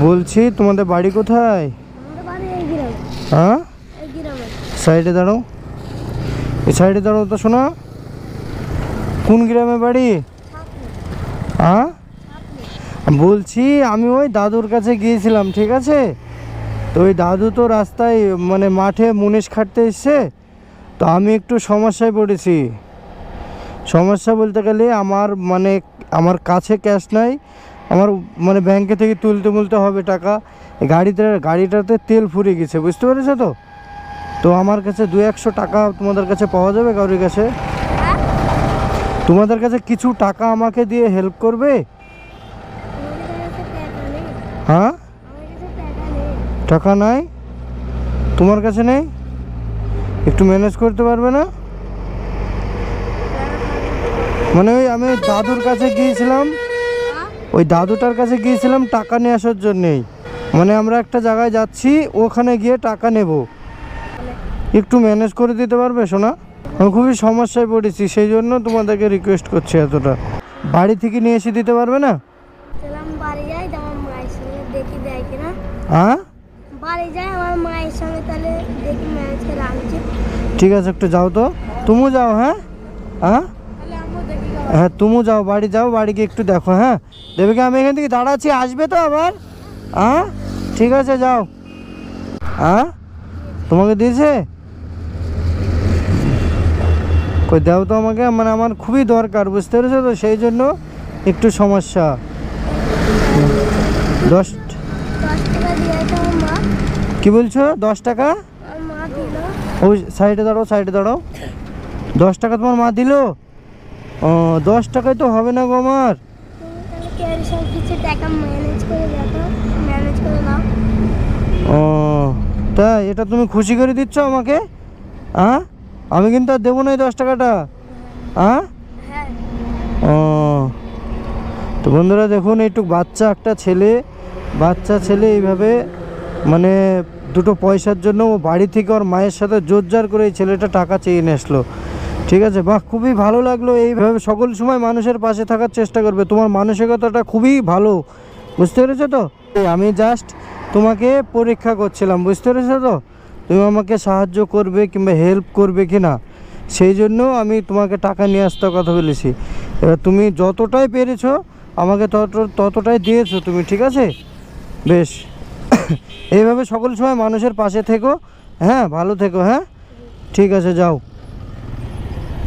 বলছি তোমাদের বাড়ি কোথায়? হ্যাঁ? সাইডে দাঁড়াও। এই সাইডে দাঁড়াও তো শোনা। কোন গ্রামে বাড়ি? হ্যাঁ? বলছি আমি ওই দাদুর কাছে গিয়েছিলাম ঠিক আছে? তো ওই দাদু তো রাস্তায় মানে মাঠে মুনিশ খাটতে এসছে। তো আমি একটু সমস্যায় পড়েছি। সমস্যা বলতে গেলে আমার মানে আমার কাছে ক্যাশ নাই। আমার মানে ব্যাংকে থেকে তুলতে মুলতে হবে টাকা। গাড়িতে গাড়িটাতে তেল ফুরিয়ে গেছে, বুঝতে পেরেছ তো? তো আমার কাছে দু একশো টাকা তোমাদের কাছে পাওয়া যাবে কারোর কাছে? তোমাদের কাছে কিছু টাকা আমাকে দিয়ে হেল্প করবে? হ্যাঁ? টাকা নাই? তোমার কাছে নেই? একটু ম্যানেজ করতে পারবে না? মানে ওই আমি দাদুর কাছে গিয়েছিলাম ওই দাদুটার কাছে গিয়েছিলাম টাকা নিয়ে আসার জন্যেই। মানে আমরা একটা জায়গায় যাচ্ছি ওখানে গিয়ে টাকা নেব। একটু ম্যানেজ করে দিতে পারবে শোনা আমি খুবই সমস্যায় পড়েছি সেই জন্য তোমাদেরকে রিকোয়েস্ট করছি এতটা। বাড়ি থেকে নিয়ে এসে দিতে পারবে না? হ্যাঁ? ঠিক আছে একটু যাও তো। তুমিও যাও হ্যাঁ? হ্যাঁ? হ্যাঁ তুমিও যাও বাড়ি যাও বাড়ি গিয়ে একটু দেখো হ্যাঁ? দেবিকা আমি এখান থেকে দাঁড়াচ্ছি আসবে তো আবার? হ্যাঁ? ঠিক আছে যাও। হ্যাঁ? তোমাকে দিয়েছে? কই দাও তো আমাকে মানে আমার খুবই দরকার বুঝতে পেরেছ তো? সেই জন্য একটু সমস্যা। দশ কি বলছো? দশ টাকা? ওই সাইডে দাঁড়াও সাইডে দাঁড়াও। দশ টাকা তোমার মা দিল? ও, দশ টাকায় তো হবে না গো আমার। ও, তাই এটা তুমি খুশি করে দিচ্ছ আমাকে? আমি কিন্তু আর দেবো না দশ টাকাটা। ও, তো বন্ধুরা দেখুন, এইটুক বাচ্চা, একটা ছেলে। বাচ্চা, ছেলে এইভাবে মানে দুটো পয়সার জন্য ও বাড়ি থেকে ওর মায়ের সাথে জোরজার করে এই ছেলেটা টাকা চেয়ে নিয়ে আসলো। ঠিক আছে? বাহ, খুবই ভালো লাগল এইভাবে সকল সময় মানুষের পাশে থাকার চেষ্টা করবে। তোমার মানসিকতাটা খুবই ভালো। বুঝতে পেরেছ তো? আমি জাস্ট তোমাকে পরীক্ষা করছিলাম, বুঝতে পেরেছ তো? তুমি আমাকে সাহায্য করবে কিংবা হেল্প করবে কি না সেই জন্য আমি তোমাকে টাকা নিয়ে আসতে কথা বলেছি। এবার তুমি যতটাই পেরেছ, আমাকে তত, ততটাই দিয়েছ তুমি, ঠিক আছে? বেশ। এইভাবে সকল সময় মানুষের পাশে থেকো। হ্যাঁ ভালো থেকো হ্যাঁ? ঠিক আছে, যাও।